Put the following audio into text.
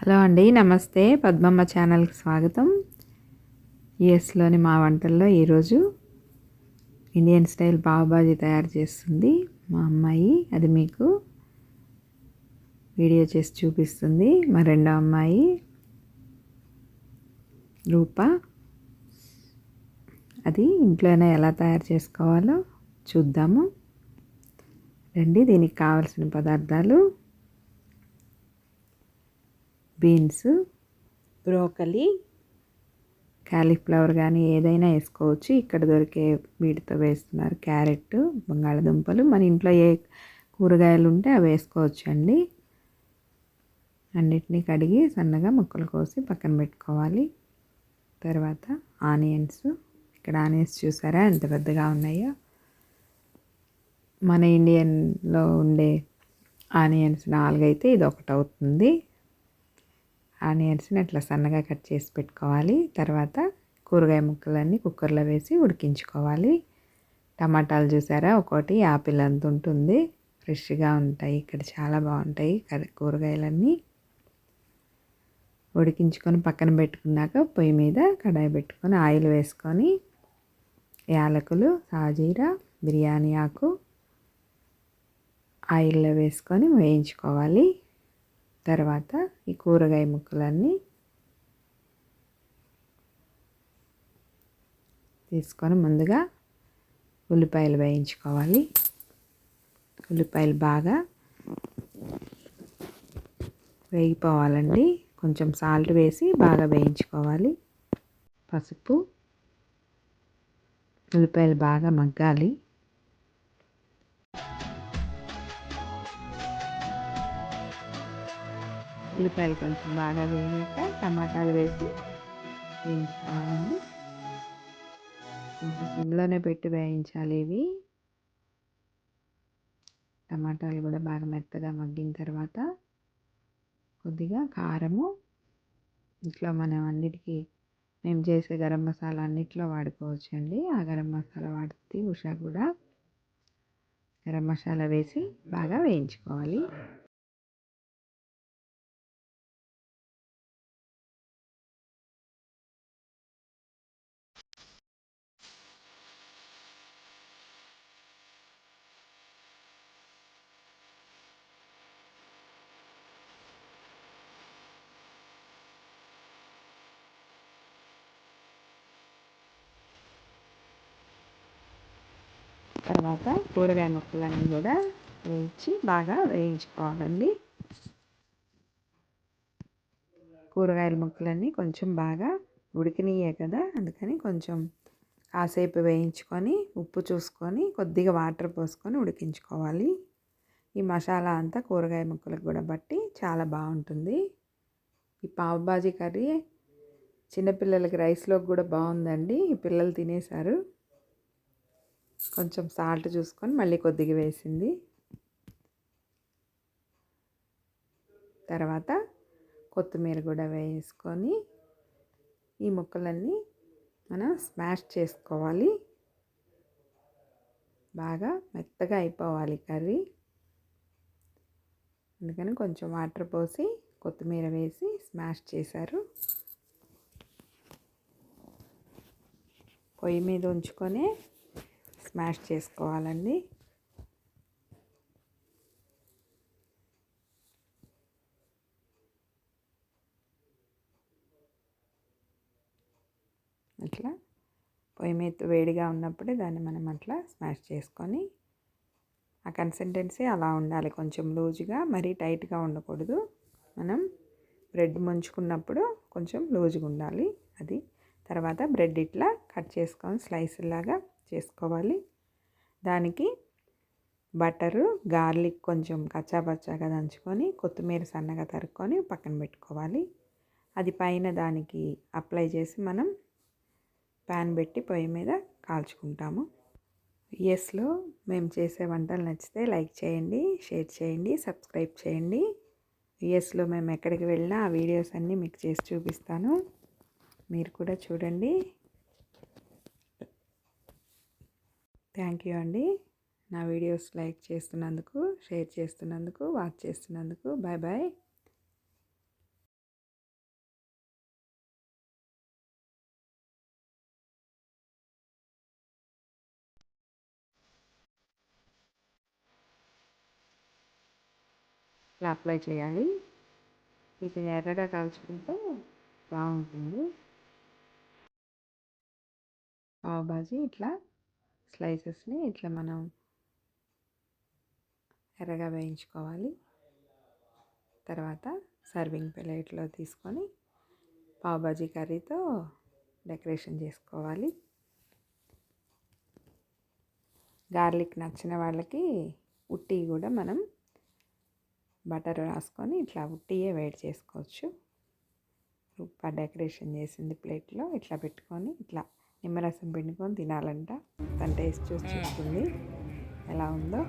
Hello అండి నమస్తే. పద్మమ్మ ఛానల్కి స్వాగతం. యుఎస్లోని మా వంటల్లో ఈరోజు ఇండియన్ స్టైల్ పావుబాజీ తయారు చేస్తుంది మా అమ్మాయి. అది మీకు వీడియో చేసి చూపిస్తుంది మా రెండో అమ్మాయి రూప. అది ఇంట్లోనే ఎలా తయారు చేసుకోవాలో చూద్దాము. రండి దీనికి కావలసిన పదార్థాలు బీన్స్ బ్రోకలీ క్యాలీఫ్లవర్ కానీ ఏదైనా వేసుకోవచ్చు. ఇక్కడ దొరికే వీటితో వేస్తున్నారు. క్యారెట్ బంగాళదుంపలు. మన ఇంట్లో ఏ కూరగాయలు ఉంటే అవి వేసుకోవచ్చు అండి అన్నిటినీ కడిగి సన్నగా ముక్కలు కోసి పక్కన పెట్టుకోవాలి. తర్వాత ఆనియన్స్. ఇక్కడ ఆనియన్స్ చూసారా? ఎంత పెద్దగా ఉన్నాయో. మన ఇండియన్లో ఉండే ఆనియన్స్ నాలుగైతే ఇది ఒకటి అవుతుంది ఆనియన్స్ని అట్లా సన్నగా కట్ చేసి పెట్టుకోవాలి. తర్వాత కూరగాయ ముక్కలన్నీ కుక్కర్లో వేసి ఉడికించుకోవాలి. టమాటాలు చూసారా? ఒకటి యాపిల్ అంత ఉంటుంది. ఫ్రెష్గా ఉంటాయి. ఇక్కడ చాలా బాగుంటాయి కూరగాయలన్నీ. ఉడికించుకొని పక్కన పెట్టుకున్నాక పొయ్యి మీద కడాయి పెట్టుకొని ఆయిల్ వేసుకొని యాలకులు సాజీరా బిర్యానీ ఆకు ఆయిల్లో వేసుకొని వేయించుకోవాలి. తర్వాత ఈ కూరగాయ ముక్కలన్నీ తీసుకొని ముందుగా ఉల్లిపాయలు వేయించుకోవాలి. ఉల్లిపాయలు బాగా వేగిపోవాలండి. కొంచెం సాల్ట్ వేసి బాగా వేయించుకోవాలి. పసుపు ఉల్లిపాయలు బాగా మగ్గాలి. ఉల్లిపాయలు కొంచెం బాగా వేయాక టమాటాలు వేసి వేయించుకోవాలి. కొంచెం సిమ్లోనే పెట్టి వేయించాలి ఇవి. టమాటాలు కూడా బాగా మెత్తగా మగ్గిన తర్వాత కొద్దిగా కారము ఇంట్లో మనం అన్నిటికీ మేము చేసే గరం మసాలా అన్నిట్లో వాడుకోవచ్చు అండి. ఆ గరం మసాలా వాడితే ఉషా కూడా గరం మసాలా వేసి బాగా వేయించుకోవాలి. తర్వాత కూరగాయ ముక్కలన్నీ కూడా వేయించి బాగా వేయించుకోవాలండి. కూరగాయల ముక్కలన్నీ కొంచెం బాగా ఉడికినాయే కదా అందుకని కొంచెం కాసేపు వేయించుకొని ఉప్పు చూసుకొని కొద్దిగా వాటర్ పోసుకొని ఉడికించుకోవాలి. ఈ మసాలా అంతా కూరగాయ ముక్కలకు కూడా బట్టి చాలా బాగుంటుంది. ఈ పావు బాజీ కర్రీ చిన్నపిల్లలకి రైస్లోకి కూడా బాగుందండి. పిల్లలు తినేశారు. కొంచెం సాల్ట్ చూసుకొని మళ్ళీ కొద్దిగా వేసింది. తర్వాత కొత్తిమీర కూడా వేసుకొని ఈ ముక్కలన్నీ మనం స్మాష్ చేసుకోవాలి. బాగా మెత్తగా అయిపోవాలి కర్రీ. అందుకని కొంచెం వాటర్ పోసి కొత్తిమీర వేసి స్మాష్ చేశారు. పొయ్యి మీద ఉంచుకొని స్మాష్ చేసుకోవాలండి. అట్లా పొయ్యి మీద వేడిగా ఉన్నప్పుడే దాన్ని మనం అట్లా స్మాష్ చేసుకొని ఆ కన్సిస్టెన్సీ అలా ఉండాలి. కొంచెం లూజ్గా మరీ టైట్గా ఉండకూడదు. మనం బ్రెడ్ ముంచుకున్నప్పుడు కొంచెం లూజ్గా ఉండాలి. అది తర్వాత బ్రెడ్ ఇట్లా కట్ చేసుకొని స్లైస్ లాగా చేసుకోవాలి. దానికి బటరు గార్లిక్ కొంచెం కచ్చాపచ్చాగా దంచుకొని కొత్తిమీర సన్నగా తరుక్కొని పక్కన పెట్టుకోవాలి. అది పైన దానికి అప్లై చేసి మనం ప్యాన్ పెట్టి పొయ్యి మీద కాల్చుకుంటాము. ఎస్లో మేము చేసే వంటలు నచ్చితే లైక్ చేయండి షేర్ చేయండి సబ్స్క్రైబ్ చేయండి. యుఎస్లో మేము ఎక్కడికి వెళ్ళినా ఆ వీడియోస్ అన్నీ మీకు చేసి చూపిస్తాను. మీరు కూడా చూడండి. థ్యాంక్ యూ అండి. నా వీడియోస్ లైక్ చేస్తున్నందుకు షేర్ చేస్తున్నందుకు వాచ్ చేస్తున్నందుకు. Bye bye. అప్లై చేయాలి. ఎర్రగా బాగుంటుంది. ఇట్లా స్లైసెస్ని ఇట్లా మనం ఎర్రగా వేయించుకోవాలి. తర్వాత సర్వింగ్ ప్లేట్లో తీసుకొని పావుబాజీ కర్రీతో డెకరేషన్ చేసుకోవాలి. గార్లిక్ నచ్చిన వాళ్ళకి ఉట్టి కూడా మనం బటర్ రాసుకొని ఇట్లా ఉట్టియే వేడి చేసుకోవచ్చు. సూపర్ డెకరేషన్ చేసింది ప్లేట్లో. ఇట్లా పెట్టుకొని ఇట్లా నిమ్మరసం పిండుకొని తినాలంట. తన టేస్ట్ చూసి చూస్తుంది ఎలా ఉందో.